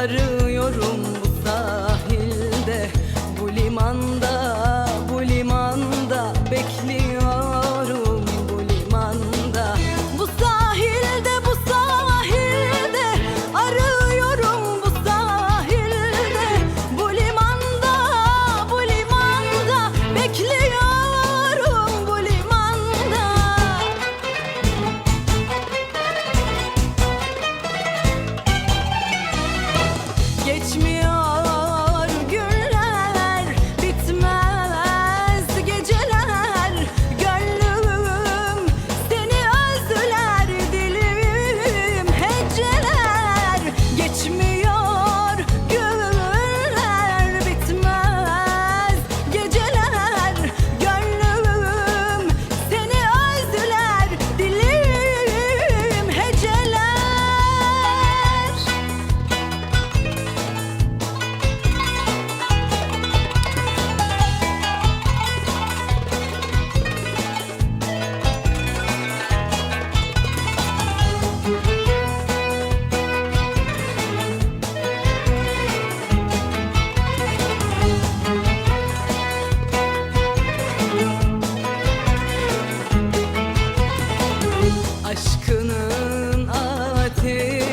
Yarım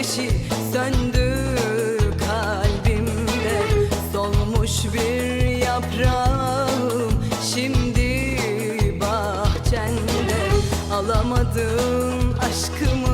ateşi söndü kalbimde. Solmuş bir yaprağım şimdi bahçende. Alamadım aşkımı